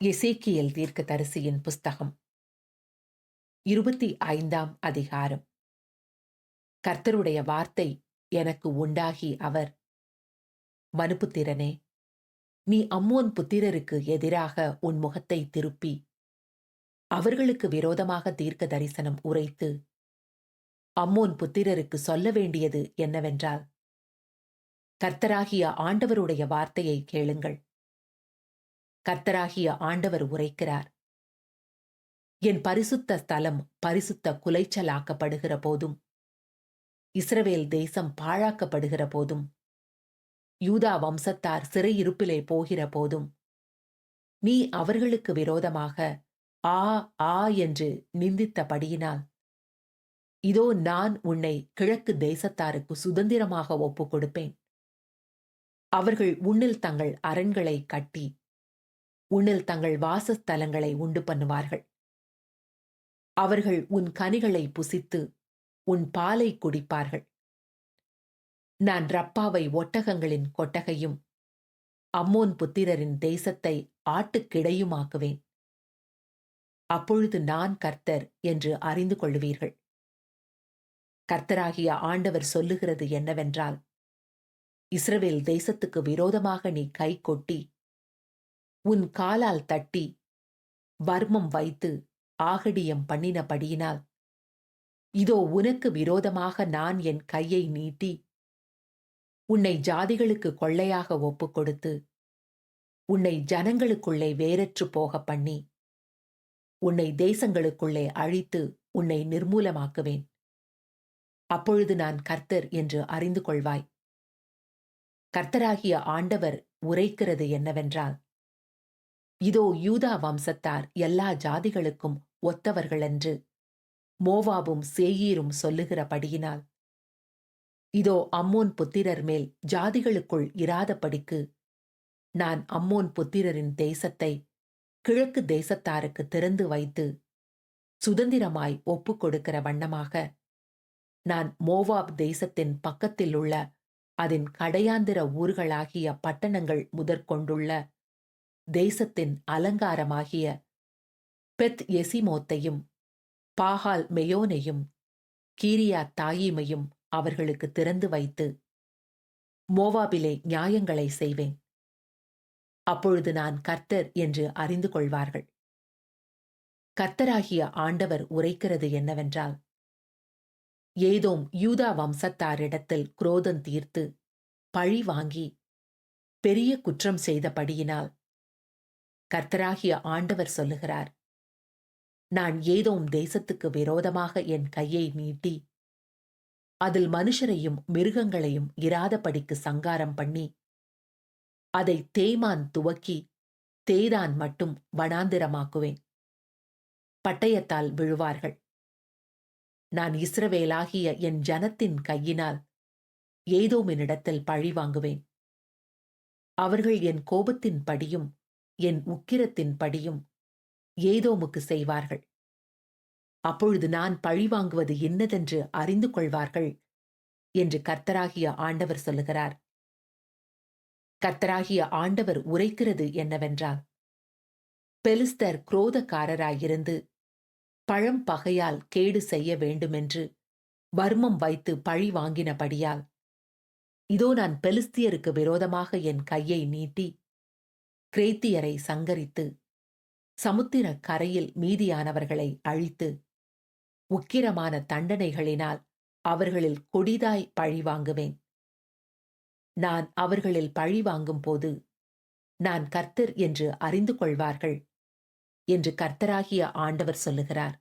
இசேக்கியல் தீர்க்க தரிசியின் புஸ்தகம். இருபத்தி ஐந்தாம் அதிகாரம். கர்த்தருடைய வார்த்தை எனக்கு உண்டாகி அவர் மனுப்புத்திரனே நீ அம்மோன் புத்திரருக்கு எதிராக உன் முகத்தை திருப்பி அவர்களுக்கு விரோதமாக தீர்க்க தரிசனம் உரைத்து அம்மோன் புத்திரருக்கு சொல்ல வேண்டியது என்னவென்றால் கர்த்தராகிய ஆண்டவருடைய வார்த்தையை கேளுங்கள். கர்த்தராகிய ஆண்டவர் உரைக்கிறார். என் பரிசுத்த ஸ்தலம் பரிசுத்த குலைச்சலாக்கப்படுகிற போதும் இஸ்ரவேல் தேசம் பாழாக்கப்படுகிற போதும் யூதா வம்சத்தார் சிறையிருப்பிலே போகிற போதும் நீ அவர்களுக்கு விரோதமாக ஆ ஆ என்று நிந்தித்தபடியினால் இதோ நான் உன்னை கிழக்கு தேசத்தாருக்கு சுதந்திரமாக ஒப்புக் கொடுப்பேன் அவர்கள் உன்னில் தங்கள் அரண்களை கட்டி உன்னில் தங்கள் வாசஸ்தலங்களை உண்டு பண்ணுவார்கள். அவர்கள் உன் கனிகளை புசித்து உன் பாலை குடிப்பார்கள். நான் ரப்பாவை ஒட்டகங்களின் கொட்டகையும் அம்மோன் புத்திரரின் தேசத்தை ஆட்டுக்கிடையுமாக்குவேன் அப்பொழுது நான் கர்த்தர் என்று அறிந்து கொள்வீர்கள். கர்த்தராகிய ஆண்டவர் சொல்லுகிறது என்னவென்றால் இஸ்ரவேல் தேசத்துக்கு விரோதமாக நீ கை கொட்டி உன் காலால் தட்டி வர்மம் வைத்து ஆகடியம் பண்ணினபடியினால் இதோ உனக்கு விரோதமாக நான் என் கையை நீட்டி உன்னை ஜாதிகளுக்கு கொள்ளையாக ஒப்புக் கொடுத்து உன்னை ஜனங்களுக்குள்ளே வேரற்று போக பண்ணி உன்னை தேசங்களுக்குள்ளே அழித்து உன்னை நிர்மூலமாக்குவேன். அப்பொழுது நான் கர்த்தர் என்று அறிந்து கொள்வாய். கர்த்தராகிய ஆண்டவர் உரைக்கிறது என்னவென்றால் இதோ யூதா வம்சத்தார் எல்லா ஜாதிகளுக்கும் ஒத்தவர்களென்று. மோவாவும் சேயீரும் சொல்லுகிறபடியினால். இதோ அம்மோன் புத்திரர் மேல் ஜாதிகளுக்குள் இராதபடிக்கு. நான் அம்மோன் புத்திரரின் தேசத்தை கிழக்கு தேசத்தாருக்கு திறந்து வைத்து சுதந்திரமாய் ஒப்புக் கொடுக்கிற வண்ணமாக. நான் மோவாப் தேசத்தின் பக்கத்தில் உள்ள அதன் கடையாந்திர ஊர்களாகிய பட்டணங்கள் முதற்கொண்டுள்ள தேசத்தின் அலங்காரமாகிய பெத் எசிமோத்தையும் பாகால் மெயோனையும் கீரியா தாயிமையும் அவர்களுக்கு திறந்து வைத்து மோவாபிலே நியாயங்களை செய்வேன். அப்பொழுது நான் கர்த்தர் என்று அறிந்து கொள்வார்கள். கர்த்தராகிய ஆண்டவர் உரைக்கிறது என்னவென்றால் ஏதோம் யூதா வம்சத்தாரிடத்தில் குரோதம் தீர்த்து பழி வாங்கி பெரிய குற்றம் செய்தபடியினால் கர்த்தராகிய ஆண்டவர் சொல்லுகிறார் நான் ஏதோம் தேசத்துக்கு விரோதமாக என் கையை நீட்டி அதில் மனுஷரையும் மிருகங்களையும் இராதபடிக்கு சங்காரம் பண்ணி அதை தேய்மான் துவக்கி தேதான் மட்டும் வனாந்திரமாக்குவேன். பட்டயத்தால் விழுவார்கள். நான் இஸ்ரவேலாகிய என் ஜனத்தின் கையினால் ஏதோமினிடத்தில் பழி வாங்குவேன். அவர்கள் என் கோபத்தின் படியும் என் உக்கிரத்தின் படியும் ஏதோமுக்கு செய்வார்கள். அப்பொழுது நான் பழிவாங்குவது என்னதென்று அறிந்து கொள்வார்கள் என்று கர்த்தராகிய ஆண்டவர் சொல்லுகிறார். கர்த்தராகிய ஆண்டவர் உரைக்கிறது என்னவென்றால் பெலிஸ்தர் குரோதக்காரராயிருந்து பழம் பகையால் கேடு செய்ய வேண்டுமென்று வர்மம் வைத்து பழி வாங்கினபடியால் இதோ நான் பெலிஸ்தியருக்கு விரோதமாக என் கையை நீட்டி கிரேத்தியரை சங்கரித்து சமுத்திர கரையில் மீதியானவர்களை அழித்து உக்கிரமான தண்டனைகளினால் அவர்களில் கொடிதாய் பழி வாங்குவேன். நான் அவர்களில் பழிவாங்கும் போது நான் கர்த்தர் என்று அறிந்து கொள்வார்கள் என்று கர்த்தராகிய ஆண்டவர் சொல்லுகிறார்.